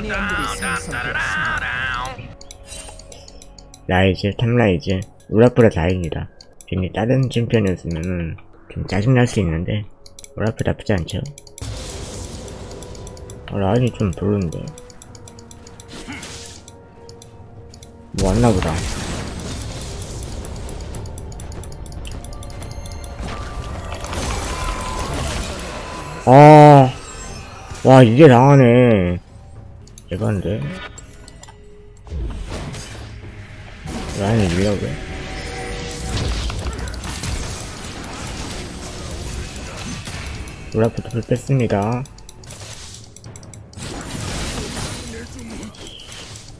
미니언들이 생성되었습니다. 라이즈, 탐라이즈, 우라프라 다행이다. 괜히 다른 챔피언이었으면은 좀 짜증날 수 있는데 우라프 나쁘지 않죠? 어, 라인이 좀 별론데. 뭐 왔나보다. 아, 와 이게 나가네. 대박인데. 라인을 밀려고 해. 우라프도 불 뺐습니다.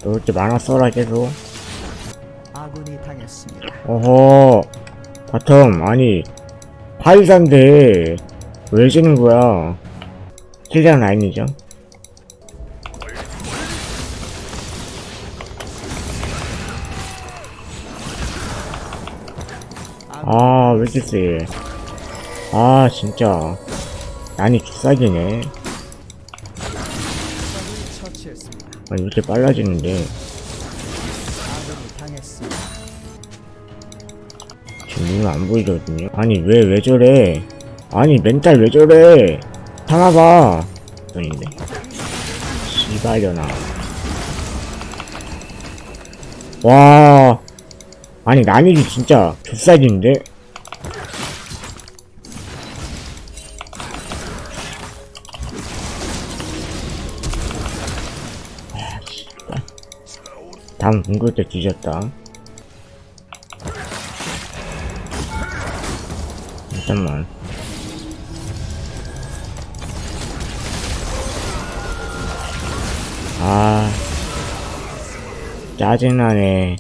너 이렇게 많아 써라 계속. 아군이 당했습니다. 어허. 바텀, 아니. 파이사인데, 왜 지는 거야? 킬장 라인이죠? 아, 왜 이렇게 세? 아, 진짜. 난이. 아니, 왜 이렇게 빨라지는데. 지금 눈은 안 보이거든요? 아니, 왜, 왜 저래? 아니, 멘탈 왜 저래? 참아봐. 돈인데. 씨발려나. 와. 아니, 난이도 진짜 좁쌀인데? 아. 다음 궁글 때 뒤졌다. 잠깐만. 아, 짜증나네.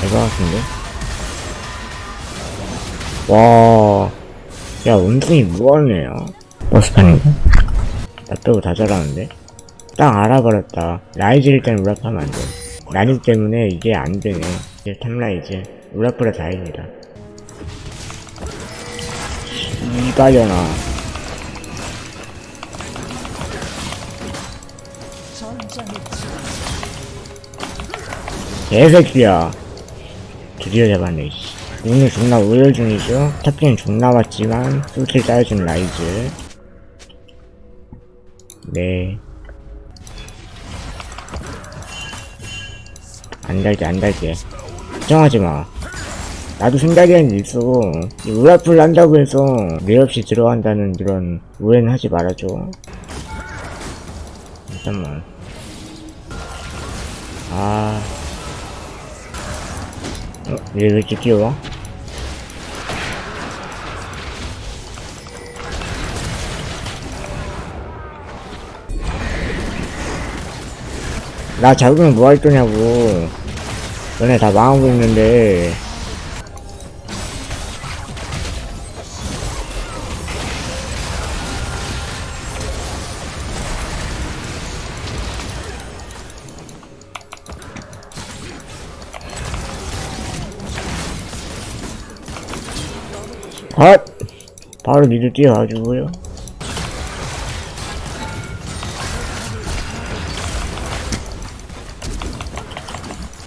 대박 같은데? 와, 야, 은승이 뭐하네요? 버스판인가? 나 빼고 다 잘하는데? 딱 알아버렸다. 라이즈일 땐 우락하면 안 돼. 라니 때문에 이게 안 되네. 이제 탐라이즈. 우락보다 다행이다. 이가려나. 개새끼야. 드디어 잡았네, 씨. 오늘 존나 우열 중이죠? 탑기는 존나 왔지만, 솔킬 따여준 라이즈. 네. 안 달게, 안 달게. 걱정하지 마. 나도 생각에는 있어. 이 우라풀 한다고 해서 내 없이 들어간다는 그런 오해는 하지 말아줘. 잠깐만. 아. 어, 얘왜 이렇게 뛰어와? 나 잡으면 뭐 할 거냐고. 너네 다 망하고 있는데. 헛! 바로 니들 뛰어가지고요.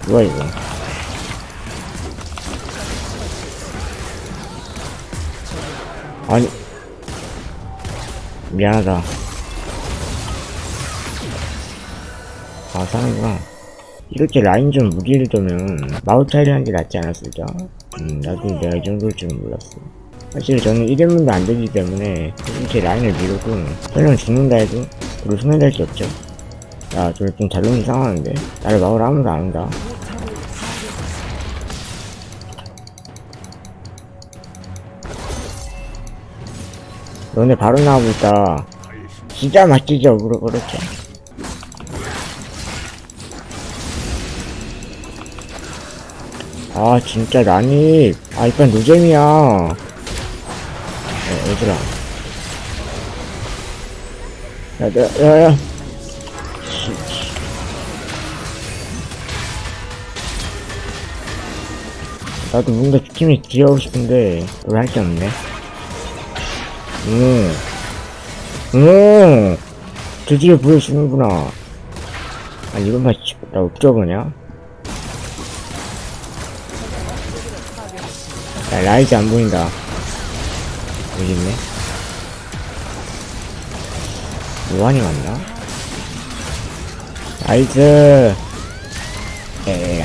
뭐야 이거? 아니 미안하다. 아 사는구나. 이렇게 라인 좀 무리를 두면 마우타이를 하는 게 낫지 않았을까? 음 나도 내가 이 정도일 줄은 몰랐어. 사실 저는 1인분도 안 되기 때문에 이렇게 라인을 미루고 설령 죽는다 해도 별로 손해될 게 없죠. 야, 저좀 자존심 상하는데? 나를 막으러 아무도 안 온다. 너네 바로 나오고 있다. 진짜 맞지죠? 그러, 그렇게. 아, 진짜 나니. 아, 이판 노잼이야. 어, 얘들아. 야, 야, 야. 나도 뭔가 팀이 귀여우고 싶은데 왜 할 게 없네. 음. 오! 드디어 보여주는구나. 아, 이것만, 치- 나 어쩌보냐? 야, 라이즈 안 보인다. 여기 있네. 요한이 맞나? 라이즈! 에이.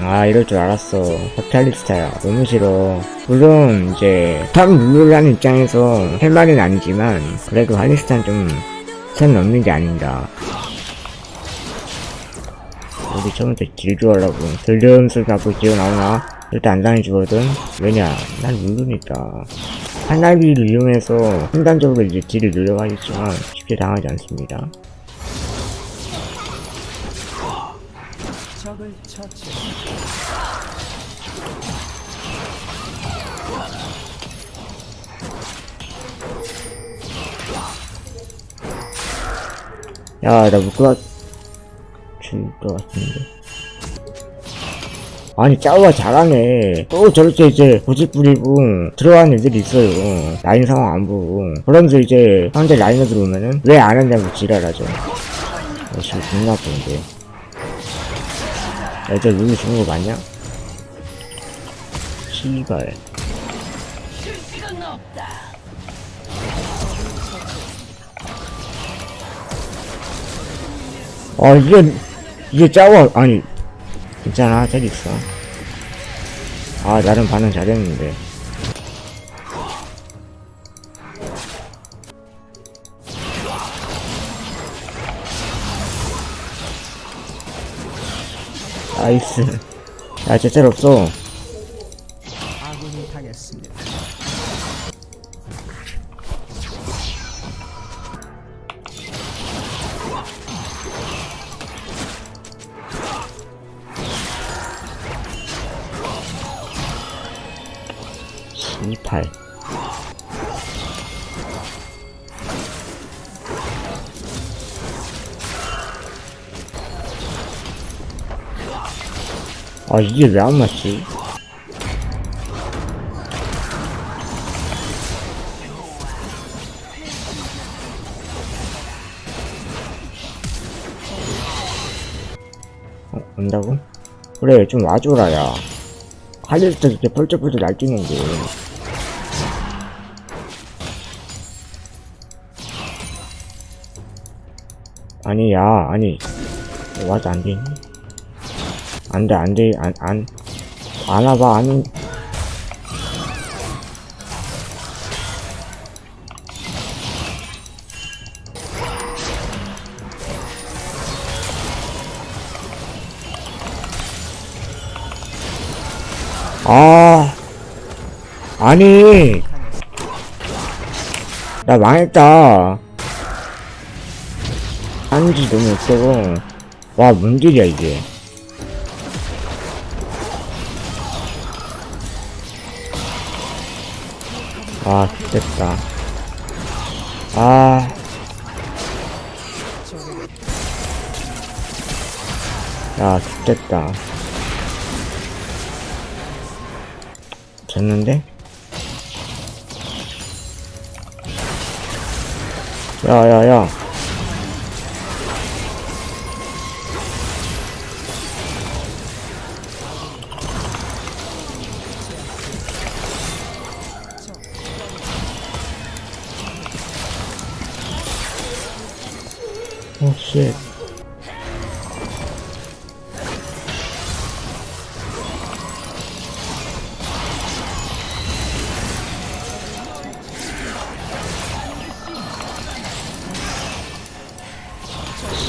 아 이럴 줄 알았어 버탈리스타야 너무 싫어 물론 이제 탑 룰루라는 입장에서 할 말은 아니지만 그래도 할리스타는 좀선 넘는 게 아닌가 우리 처음부터 질주하려고. 들려음술 갖고 기어 나오나? 절대 안 당해주거든. 왜냐? 난 룰루니까. 한날비를 이용해서 순간적으로 이제 딜을 늘려가겠지만 쉽게 당하지 않습니다. 적을 처치했습니다. 야, 나 묶어, 줄것 같은데. 아니, 짜오가 잘하네. 또 저렇게 이제 고집 부리고 들어가는 애들이 있어요. 라인 상황 안 보고. 그러면서 이제 상대 라인에 들어오면은 왜 안 한다고 지랄하죠. 어, 지금 존나 아픈데. 애들 눈이 주는 거 맞냐? 씨발. 아, 이게, 이게 짜고, 아니, 괜찮아, 잘 있어. 아, 나름 반응 잘했는데. 나이스. 야, 제짤 없어. 28 아 이게 왜 안 맞지? 어, 온다고? 그래 좀 와줘라 야 칼릴 때 이렇게 펄쩍펄쩍 날뛰는 게 아니, 야, 아니. 와도 안 되니? 안 돼, 안 돼, 안, 와봐, 안, 아, 아니, 나 망했다. 한지 너무 없어서, 와, 뭔 일이야, 이게. 아, 됐다. 아, 야, 됐다. 졌는데? 야, 야, 야.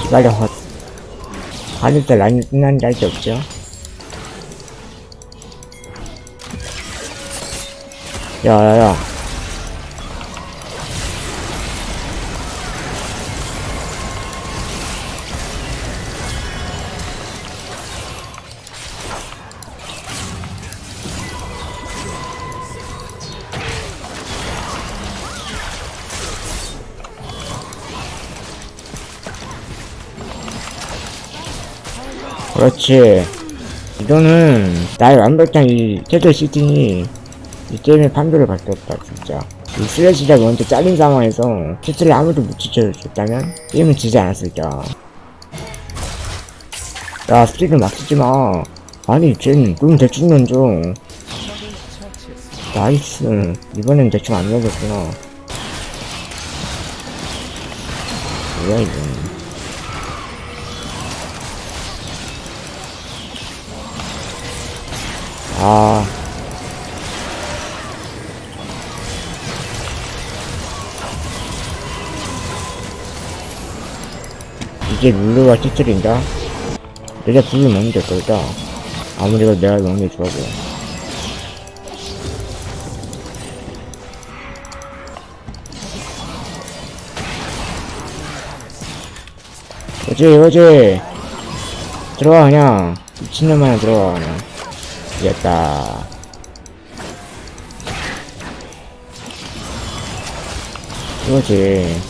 시발려 헛. 하늘 때 끝나는 날이 없죠? 야, 야, 야. 그렇지. 이거는 나의 완벽한 이 태도 시팅이 이 게임의 판도를 바뀌었다 진짜. 이 슬래시가 먼저 잘린 상황에서 슈트를 아무도 못 지켜줬다면 게임은 지지 않았을까 야. 스틱을 막 쓰지마. 아니 쟤는 좀 대충 던져. 나이스. 이번엔 대충 안 먹었구나. 뭐야 이거 아. 이제 룰루가 티틀인다 내가 불을 먹는 게 걸다. 아무리 가 내가 먹는 게 좋아도 어제 어제. 들어와 그냥. 미친놈 마냥 들어와 그냥 이겼다. 이거지.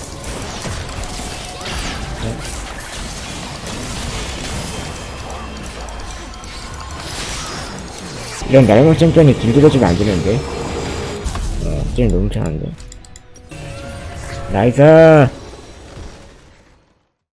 이런 날먹 챔피언이 길들여지면 안 되는데? 어 게임 너무 잘하는데 나이스